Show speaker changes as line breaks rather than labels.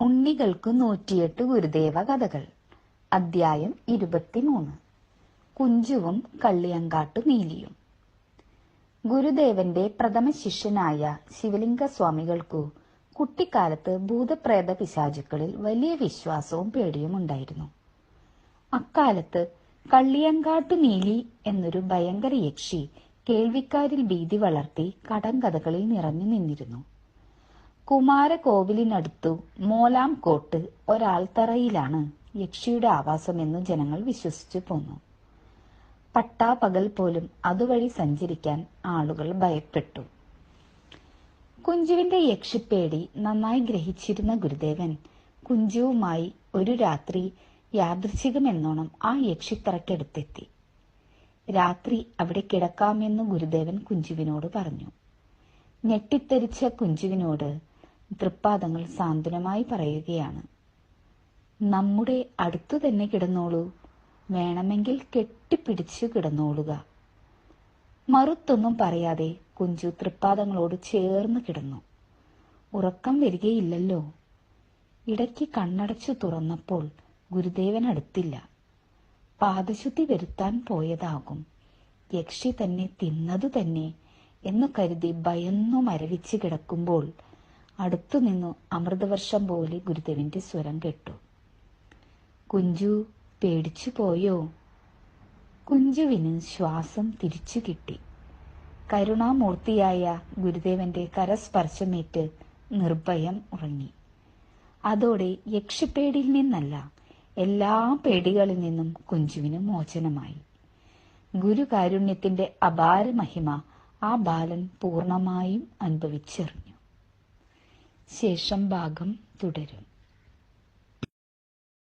ഉണ്ണികൾക്കു നൂറ്റിയെട്ട് ഗുരുദേവ കഥകൾ. അദ്ധ്യായം ഇരുപത്തിമൂന്ന്. കുഞ്ചുവും കള്ളിയങ്കാട്ടു നീലിയും. ഗുരുദേവന്റെ പ്രഥമ ശിഷ്യനായ ശിവലിംഗ സ്വാമികൾക്കു കുട്ടിക്കാലത്ത് ഭൂതപ്രേത പിശാചുക്കളിൽ വലിയ വിശ്വാസവും പേടിയും ഉണ്ടായിരുന്നു. അക്കാലത്ത് കള്ളിയങ്കാട്ടു നീലി എന്നൊരു ഭയങ്കര യക്ഷി കേൾവിക്കാരിൽ ഭീതി വളർത്തി കടങ്കഥകളിൽ നിറഞ്ഞു നിന്നിരുന്നു. കുമാരകോവിലിനടുത്തു മോലാം കോട്ട് ഒരാൾത്തറയിലാണ് യക്ഷിയുടെ ആവാസമെന്ന് ജനങ്ങൾ വിശ്വസിച്ചു പോന്നു. പട്ടാപകൽ പോലും അതുവഴി സഞ്ചരിക്കാൻ ആളുകൾ ഭയപ്പെട്ടു. കുഞ്ചുവിന്റെ യക്ഷിപ്പേടി നന്നായി ഗ്രഹിച്ചിരുന്ന ഗുരുദേവൻ കുഞ്ചുവുമായി ഒരു രാത്രി യാദൃശികമെന്നോണം ആ യക്ഷിത്തറയ്ക്കടുത്തെത്തി. രാത്രി അവിടെ കിടക്കാമെന്ന് ഗുരുദേവൻ കുഞ്ചുവിനോട് പറഞ്ഞു. ഞെട്ടിത്തെറിച്ച കുഞ്ചുവിനോട് തൃപ്പാദങ്ങൾ സാന്ത്വനമായി പറയുകയാണ്. നമ്മുടെ അടുത്തു തന്നെ കിടന്നോളൂ. വേണമെങ്കിൽ കെട്ടിപ്പിടിച്ചു കിടന്നോളുക. മറുത്തൊന്നും പറയാതെ കുഞ്ചു തൃപ്പാദങ്ങളോട് ചേർന്ന് കിടന്നു. ഉറക്കം വരികയില്ലല്ലോ. ഇടയ്ക്ക് കണ്ണടച്ചു തുറന്നപ്പോൾ ഗുരുദേവൻ അടുത്തില്ല. പാദശുദ്ധി വരുത്താൻ പോയതാകും. യക്ഷി തന്നെ തിന്നതു തന്നെ എന്നു കരുതി ഭയന്നു മരവിച്ച് കിടക്കുമ്പോൾ അടുത്തുനിന്നു അമൃതവർഷം പോലെ ഗുരുദേവന്റെ സ്വരം കേട്ടു. കുഞ്ചു പേടിച്ചു പോയോ? കുഞ്ചുവിന് ശ്വാസം തിരിച്ചു കിട്ടി. കരുണാമൂർത്തിയായ ഗുരുദേവന്റെ കരസ്പർശമേറ്റ് നിർഭയം ഉറങ്ങി. അതോടെ യക്ഷിപ്പേടിയിൽ നിന്നല്ല എല്ലാ പേടികളിൽ നിന്നും കുഞ്ചുവിന് മോചനമായി. ഗുരുകാരുണ്യത്തിന്റെ അപാര മഹിമ ആ ബാലൻ പൂർണമായും അനുഭവിച്ചറിഞ്ഞു. ശേഷം ഭാഗം തുടരും.